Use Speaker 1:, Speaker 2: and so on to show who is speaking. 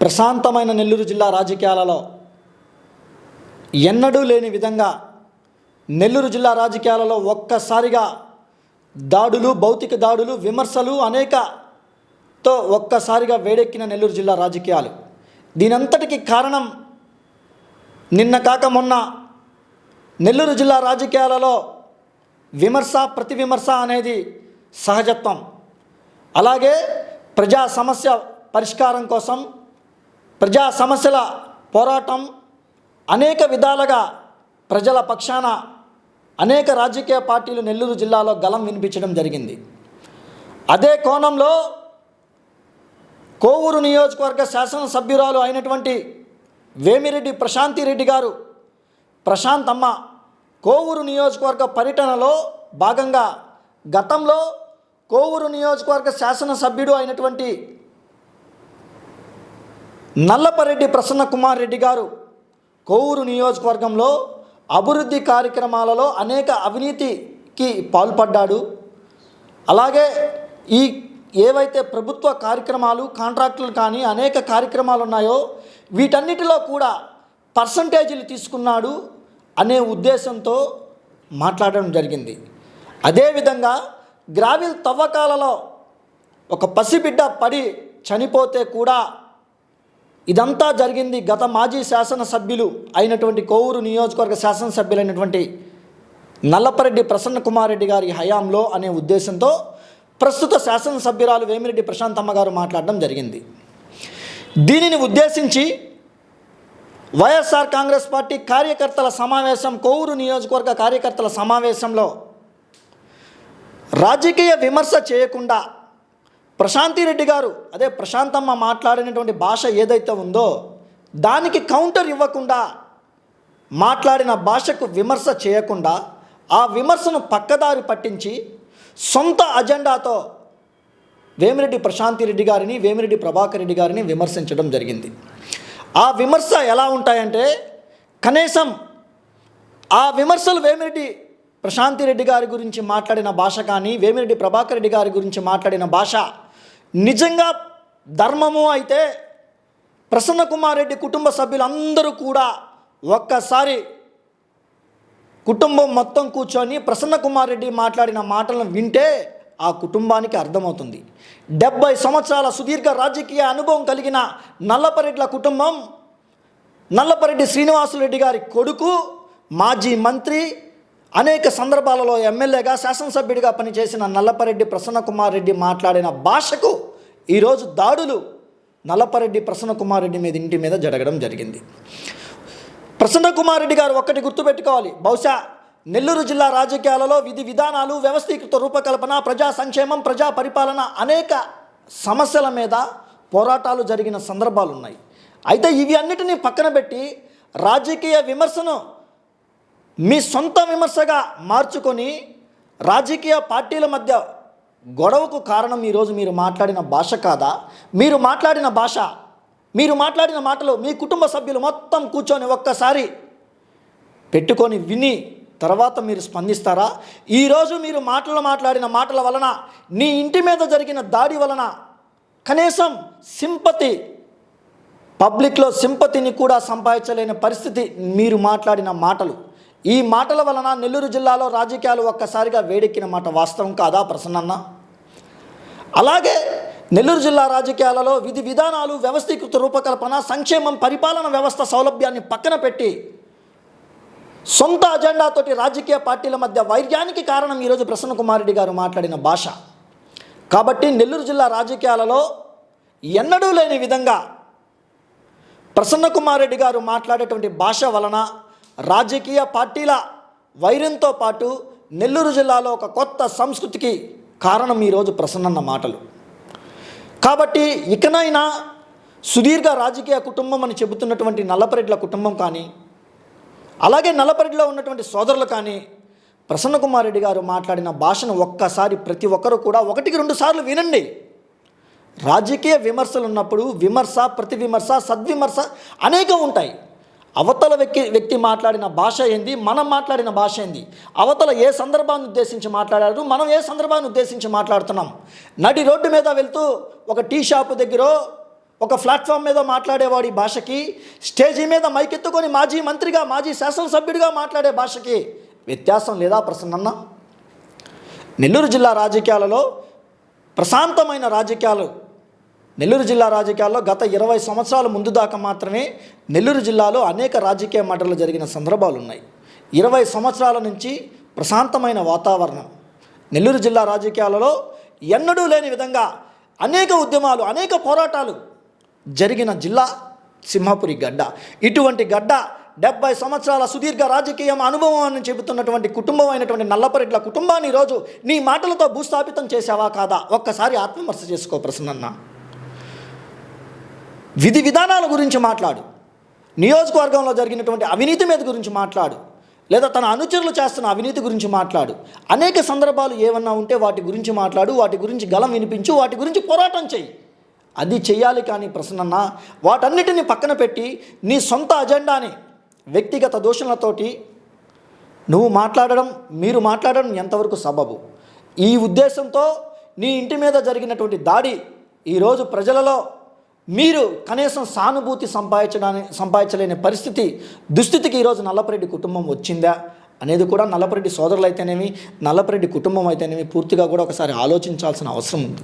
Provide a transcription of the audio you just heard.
Speaker 1: ప్రశాంతమైన నెల్లూరు జిల్లా రాజకీయాలలో ఎన్నడూ లేని విధంగా నెల్లూరు జిల్లా రాజకీయాలలో ఒక్కసారిగా దాడులు భౌతిక దాడులు విమర్శలు అనేకతో ఒక్కసారిగా వేడెక్కిన నెల్లూరు జిల్లా రాజకీయాలు. దీనంతటికి కారణం నిన్న కాక మొన్న నెల్లూరు జిల్లా రాజకీయాలలో విమర్శ ప్రతి విమర్శ అనేది సహజత్వం. అలాగే ప్రజా సమస్య పరిష్కారం కోసం ప్రజా సమస్యల పోరాటం అనేక విధాలుగా ప్రజల పక్షాన అనేక రాజకీయ పార్టీలు నెల్లూరు జిల్లాలో గలం వినిపించడం జరిగింది. అదే కోణంలో కోవూరు నియోజకవర్గ శాసనసభ్యురాలు అయినటువంటి వేమిరెడ్డి ప్రశాంతి రెడ్డి గారు ప్రశాంతమ్మ కోవూరు నియోజకవర్గ పర్యటనలో భాగంగా గతంలో కోవూరు నియోజకవర్గ శాసనసభ్యుడు అయినటువంటి నల్లపరెడ్డి ప్రసన్న కుమార్ రెడ్డి గారు కోవూరు నియోజకవర్గంలో అభివృద్ధి కార్యక్రమాలలో అనేక అవినీతికి పాల్పడ్డాడు. అలాగే ఈ ఏవైతే ప్రభుత్వ కార్యక్రమాలు కాంట్రాక్టులు కానీ అనేక కార్యక్రమాలు ఉన్నాయో వీటన్నిటిలో కూడా పర్సంటేజీలు తీసుకున్నాడు అనే ఉద్దేశంతో మాట్లాడడం జరిగింది. అదేవిధంగా గ్రావిల్ తవ్వకాలలో ఒక పసిబిడ్డ పడి చనిపోతే కూడా ఇదంతా జరిగింది గత మాజీ శాసనసభ్యులు అయినటువంటి కోవూరు నియోజకవర్గ శాసనసభ్యులైనటువంటి నల్లపరెడ్డి ప్రసన్న కుమార్ రెడ్డి గారి హయాంలో అనే ఉద్దేశంతో ప్రస్తుత శాసనసభ్యురాలు వేమిరెడ్డి ప్రశాంతమ్మ గారు మాట్లాడడం జరిగింది. దీనిని ఉద్దేశించి వైఎస్ఆర్ కాంగ్రెస్ పార్టీ కార్యకర్తల సమావేశం కోవూరు నియోజకవర్గ కార్యకర్తల సమావేశంలో రాజకీయ విమర్శ చేయకుండా ప్రశాంతి రెడ్డి గారు అదే ప్రశాంతమ్మ మాట్లాడినటువంటి భాష ఏదైతే ఉందో దానికి కౌంటర్ ఇవ్వకుండా మాట్లాడిన భాషకు విమర్శ చేయకుండా ఆ విమర్శను పక్కదారి పట్టించి సొంత అజెండాతో వేమిరెడ్డి ప్రశాంతి రెడ్డి గారిని వేమిరెడ్డి ప్రభాకర్ రెడ్డి గారిని విమర్శించడం జరిగింది. ఆ విమర్శ ఎలా ఉంటాయంటే కనీసం ఆ విమర్శలు వేమిరెడ్డి ప్రశాంతి రెడ్డి గారి గురించి మాట్లాడిన భాష కానీ వేమిరెడ్డి ప్రభాకర్ రెడ్డి గారి గురించి మాట్లాడిన భాష నిజంగా ధర్మము అయితే ప్రసన్న కుమార్ రెడ్డి కుటుంబ సభ్యులందరూ కూడా ఒక్కసారి కుటుంబం మొత్తం కూర్చొని ప్రసన్న కుమార్ రెడ్డి మాట్లాడిన మాటలను వింటే ఆ కుటుంబానికి అర్థమవుతుంది. డెబ్బై సంవత్సరాల సుదీర్ఘ రాజకీయ అనుభవం కలిగిన నల్లపరెడ్ల కుటుంబం నల్లపరెడ్డి శ్రీనివాసులరెడ్డి గారి కొడుకు మాజీ మంత్రి అనేక సందర్భాలలో ఎమ్మెల్యేగా శాసనసభ్యుడిగా పనిచేసిన నల్లపరెడ్డి ప్రసన్నకుమార్ రెడ్డి మాట్లాడిన భాషకు ఈరోజు దాడులు నల్లపరెడ్డి ప్రసన్నకుమార్ రెడ్డి మీద ఇంటి మీద జరగడం జరిగింది. ప్రసన్నకుమార్ రెడ్డి గారు ఒక్కటి గుర్తుపెట్టుకోవాలి. బహుశా నెల్లూరు జిల్లా రాజకీయాలలో విధి విధానాలు వ్యవస్థీకృత రూపకల్పన ప్రజా సంక్షేమం ప్రజా పరిపాలన అనేక సమస్యల మీద పోరాటాలు జరిగిన సందర్భాలు ఉన్నాయి అయితే ఇవి అన్నిటినీ పక్కన పెట్టి రాజకీయ విమర్శను మీ సొంత విమర్శగా మార్చుకొని రాజకీయ పార్టీల మధ్య గొడవకు కారణం ఈరోజు మీరు మాట్లాడిన భాష కాదా? మీరు మాట్లాడిన భాష మీరు మాట్లాడిన మాటలు మీ కుటుంబ సభ్యులు మొత్తం కూర్చొని ఒక్కసారి పెట్టుకొని విని తర్వాత మీరు స్పందిస్తారా? ఈరోజు మీరు మాటలు మాట్లాడిన మాటల వలన నీ ఇంటి మీద జరిగిన దాడి వలన కనీసం సింపతి పబ్లిక్లో సింపతిని కూడా సంపాదించలేని పరిస్థితి మీరు మాట్లాడిన మాటలు. ఈ మాటల వలన నెల్లూరు జిల్లాలో రాజకీయాలు ఒక్కసారిగా వేడెక్కిన మాట వాస్తవం కాదా? ప్రసన్నన్న అలాగే నెల్లూరు జిల్లా రాజకీయాలలో విధి విధానాలు వ్యవస్థీకృత రూపకల్పన సంక్షేమం పరిపాలన వ్యవస్థ సౌలభ్యాన్ని పక్కన పెట్టి సొంత అజెండాతోటి రాజకీయ పార్టీల మధ్య వైర్యానికి కారణం ఈరోజు ప్రసన్న కుమారెడ్డి గారు మాట్లాడిన భాష. కాబట్టి నెల్లూరు జిల్లా రాజకీయాలలో ఎన్నడూ లేని విధంగా ప్రసన్న కుమారెడ్డి గారు మాట్లాడేటువంటి భాష వలన రాజకీయ పార్టీల వైరంతో పాటు నెల్లూరు జిల్లాలో ఒక కొత్త సంస్కృతికి కారణం ఈరోజు ప్రసన్నన్న మాటలు. కాబట్టి ఇకనైనా సుదీర్ఘ రాజకీయ కుటుంబం అని చెబుతున్నటువంటి నల్లపరెడ్ల కుటుంబం కానీ అలాగే నల్లపరెడ్డిలో ఉన్నటువంటి సోదరులు కానీ ప్రసన్న కుమార్ రెడ్డి గారు మాట్లాడిన భాషను ఒక్కసారి ప్రతి ఒక్కరూ కూడా ఒకటికి రెండు సార్లు వినండి. రాజకీయ విమర్శలు ఉన్నప్పుడు విమర్శ ప్రతి విమర్శ సద్విమర్శ అనేకం ఉంటాయి. అవతల వ్యక్తి వ్యక్తి మాట్లాడిన భాష ఏంది? మనం మాట్లాడిన భాష ఏంది? అవతల ఏ సందర్భాన్ని ఉద్దేశించి మాట్లాడారు? మనం ఏ సందర్భాన్ని ఉద్దేశించి మాట్లాడుతున్నాం? నడి రోడ్డు మీద వెళ్తూ ఒక టీ షాపు దగ్గర ఒక ప్లాట్ఫామ్ మీద మాట్లాడేవాడి భాషకి? స్టేజీ మీద మైకెత్తుకొని మాజీ మంత్రిగా మాజీ శాసనసభ్యుడిగా మాట్లాడే భాషకి వ్యత్యాసం లేదా ప్రసన్నన్న? నెల్లూరు జిల్లా రాజకీయాలలో ప్రశాంతమైన రాజకీయాలు నెల్లూరు జిల్లా రాజకీయాల్లో గత ఇరవై సంవత్సరాల ముందు దాకా మాత్రమే నెల్లూరు జిల్లాలో అనేక రాజకీయ మాటలు జరిగిన సందర్భాలు ఉన్నాయి. ఇరవై సంవత్సరాల నుంచి ప్రశాంతమైన వాతావరణం. నెల్లూరు జిల్లా రాజకీయాలలో ఎన్నడూ లేని విధంగా అనేక ఉద్యమాలు అనేక పోరాటాలు జరిగిన జిల్లా సింహపురి గడ్డ. ఇటువంటి గడ్డ డెబ్బై సంవత్సరాల సుదీర్ఘ రాజకీయ అనుభవం అని చెబుతున్నటువంటి కుటుంబం అయినటువంటి నల్లపరెడ్ల కుటుంబాన్ని ఈరోజు నీ మాటలతో భూస్థాపితం చేసావా కాదా? ఒక్కసారి ఆత్మవిమర్శ చేసుకో ప్రసన్నన్న. విధి విధానాల గురించి మాట్లాడు. నియోజకవర్గంలో జరిగినటువంటి అవినీతి మీద గురించి మాట్లాడు. లేదా తన అనుచరులు చేస్తున్న అవినీతి గురించి మాట్లాడు. అనేక సందర్భాలు ఏమన్నా ఉంటే వాటి గురించి మాట్లాడు వాటి గురించి గలం వినిపించు వాటి గురించి పోరాటం చెయ్యి. అది చెయ్యాలి కానీ ప్రసన్న వాటన్నిటిని పక్కన పెట్టి నీ సొంత అజెండాని వ్యక్తిగత దూషణలతోటి నువ్వు మాట్లాడడం మీరు మాట్లాడడం ఎంతవరకు సబబు? ఈ ఉద్దేశంతో నీ ఇంటి మీద జరిగినటువంటి దాడి ఈరోజు ప్రజలలో మీరు కనీసం సానుభూతి సంపాదించడానికి సంపాదించలేని పరిస్థితి దుస్థితికి ఈరోజు నల్లపరెడ్డి కుటుంబం వచ్చిందా? అనేది కూడా నల్లపరెడ్డి సోదరులు అయితేనేమి నల్లపరెడ్డి కుటుంబం అయితేనేమి పూర్తిగా కూడా ఒకసారి ఆలోచించాల్సిన అవసరం ఉంది.